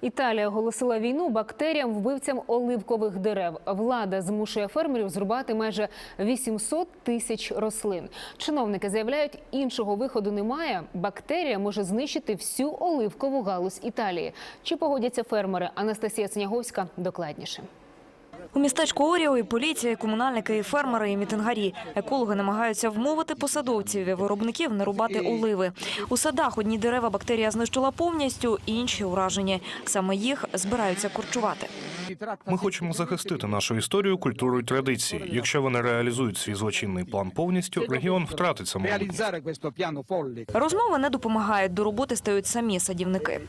Італія оголосила війну бактеріям вбивцям оливкових дерев. Влада змушує фермерів зрубати майже 800 тисяч рослин. Чиновники заявляють, іншого виходу немає. Бактерія може знищити всю оливкову галузь Італії. Чи погодяться фермери? Анастасія Сняговська докладніше. У містечку Оріо і поліція, і комунальники, і фермери, і мітингарі. Екологи намагаються вмовити посадовців і виробників не рубати оливи. У садах одні дерева бактерія знищила повністю, інші уражені. Саме їх збираються корчувати. Ми хочемо захистити нашу історію, культуру і традиції. Якщо вони реалізують свій злочинний план повністю, регіон втратить folle. Розмови не допомагають. До роботи стають самі садівники.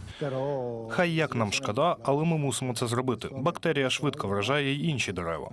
Хай як нам шкода, але ми мусимо це зробити. Бактерія швидко вражає й інші дерева.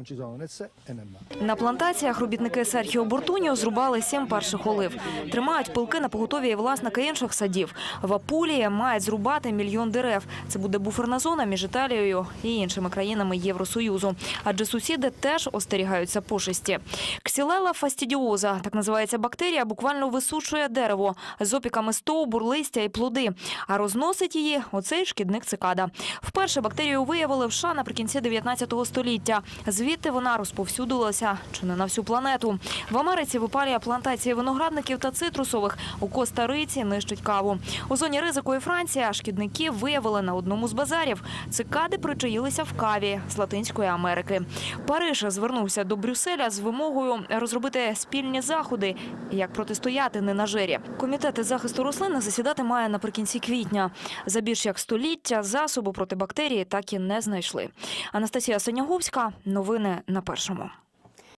На плантаціях робітники Серхіо Бортуніо зрубали сім перших олив. Тримають пилки на поготові і власники інших садів. В Апулії мають зрубати мільйон дерев. Це буде буферна зона між Італією і іншими країнами Євросоюзу. Адже сусіди теж остерігаються пошесті. Ксілела фастідіоза, так називається бактерія, буквально висушує дерево з опіками стовбур, листя і плоди. А розносить її оцей шкідник цикада. Вперше бактерію виявили в США наприкінці 19 століття. Звідти вона розповсюдилася чи не на всю планету. В Америці випалює плантації виноградників та цитрусових. У Коста-Риці нищить каву. У зоні ризику і Франція шкідників виявили на одному з базарів. Цикади причаїлися в каві з Латинської Америки. Париж звернувся до Брюсселя з вимогою розробити спільні заходи, як протистояти ненажері. Комітет захисту рослин засідати має наприкінці квітня. За більш як століття засобу проти бактерії так і не знайшли. Анастасія Синяговська. Новини на першому.